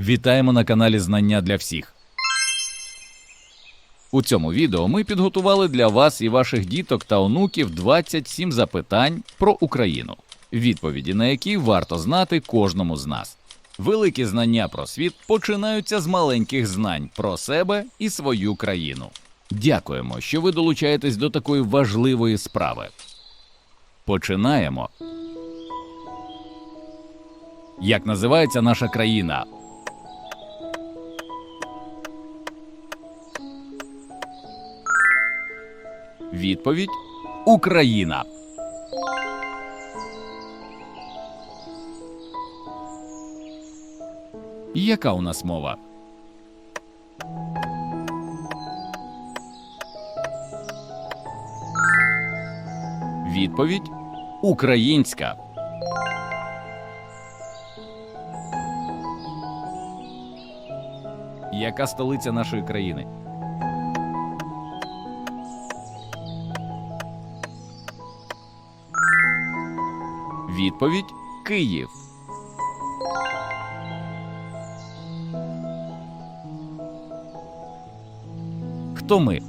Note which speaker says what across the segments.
Speaker 1: Вітаємо на каналі Знання для всіх. У цьому відео ми підготували для вас і ваших діток та онуків 27 запитань про Україну, відповіді на які варто знати кожному з нас. Великі знання про світ починаються з маленьких знань про себе і свою країну. Дякуємо, що ви долучаєтесь до такої важливої справи. Починаємо. Як називається наша країна? Відповідь Україна. Яка у нас мова? Відповідь Українська. Яка столиця нашої країни? Відповідь Київ. Хто ми?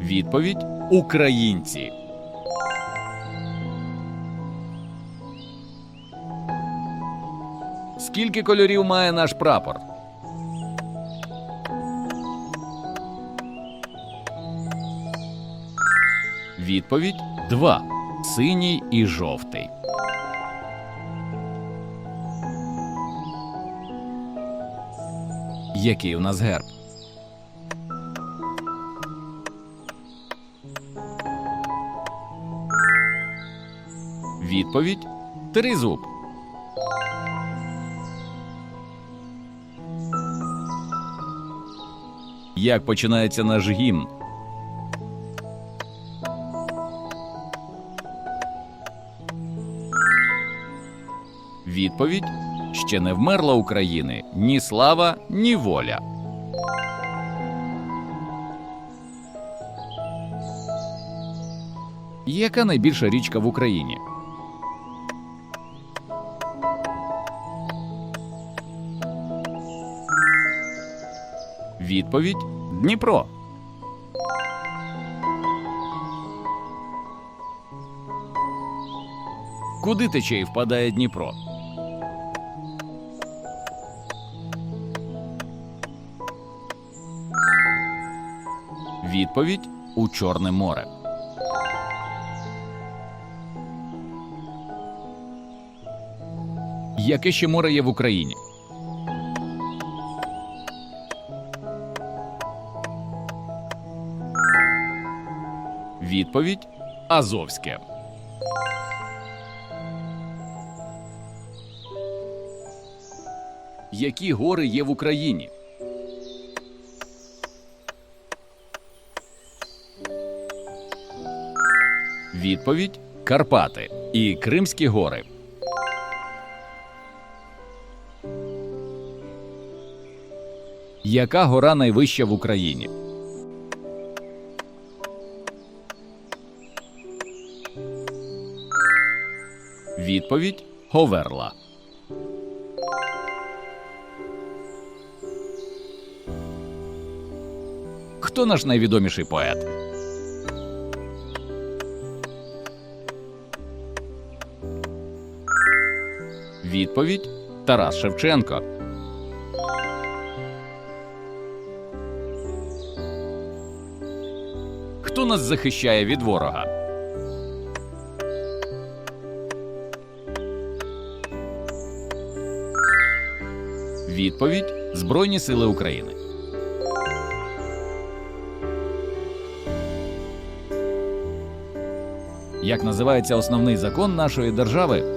Speaker 1: Відповідь Українці. Скільки кольорів має наш прапор? Відповідь два. Синій і жовтий. Який у нас герб? Відповідь Тризуб. Як починається наш гімн? Відповідь ще не вмерла України ні слава, ні воля. Яка найбільша річка в Україні? Відповідь Дніпро. Куди тече і впадає Дніпро? Відповідь у Чорне море. Яке ще море є в Україні? Відповідь Азовське. Які гори є в Україні? Відповідь Карпати і Кримські гори. Яка гора найвища в Україні? Відповідь Говерла. Хто наш найвідоміший поет? Відповідь Тарас Шевченко. Хто нас захищає від ворога? Відповідь Збройні Сили України. Як називається основний закон нашої держави?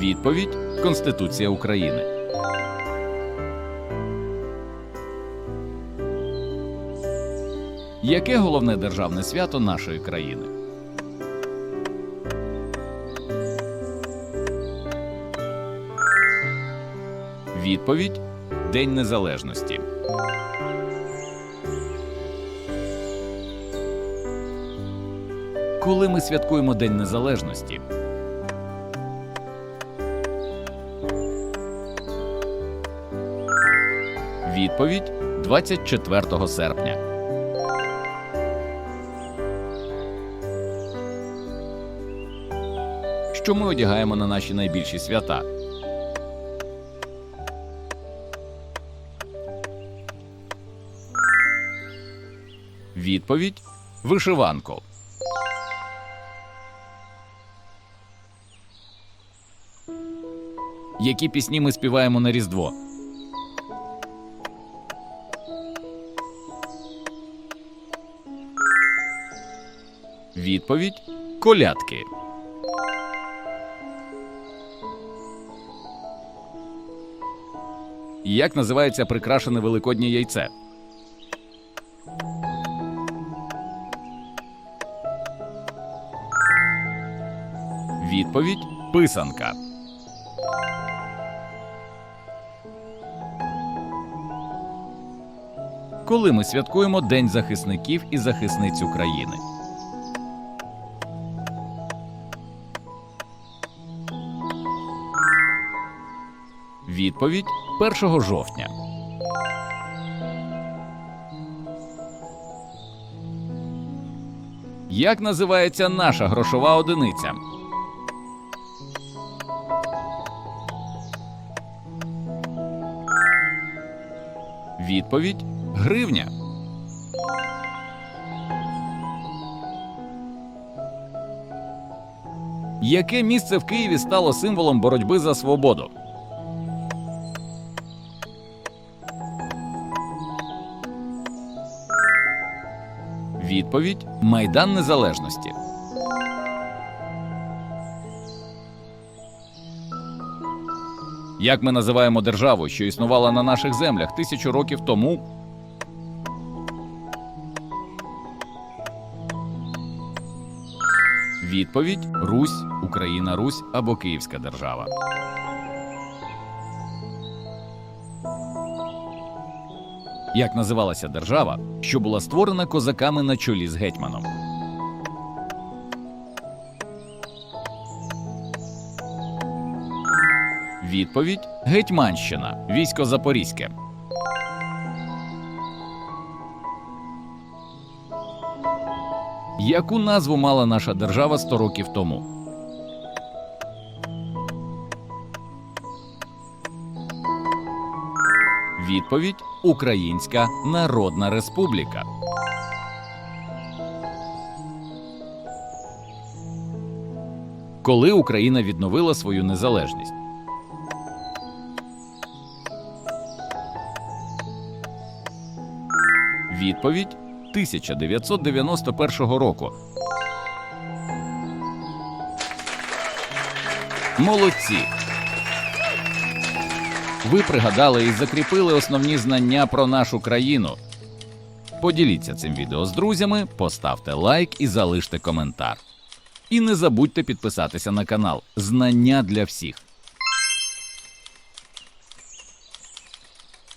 Speaker 1: Відповідь Конституція України. Яке головне державне свято нашої країни? Відповідь День Незалежності. Коли ми святкуємо День Незалежності? Відповідь 24 серпня. Що ми одягаємо на наші найбільші свята? Відповідь вишиванку. Які пісні ми співаємо на Різдво? Відповідь колядки. Як називається прикрашене великоднє яйце? Відповідь писанка. Коли ми святкуємо День захисників і захисниць України? Відповідь 1 жовтня. Як називається наша грошова одиниця? Відповідь гривня. Яке місце в Києві стало символом боротьби за свободу? Відповідь Майдан Незалежності. Як ми називаємо державу, що існувала на наших землях тисячу років тому? Відповідь Русь, Україна, Русь або Київська держава. Як називалася держава, що була створена козаками на чолі з гетьманом? Відповідь Гетьманщина, військо Запорізьке. Яку назву мала наша держава 100 років тому? Відповідь Українська Народна Республіка. Коли Україна відновила свою незалежність? Відповідь 1991 року. Молодці. Ви пригадали і закріпили основні знання про нашу країну. Поділіться цим відео з друзями, поставте лайк і залиште коментар. І не забудьте підписатися на канал Знання для всіх.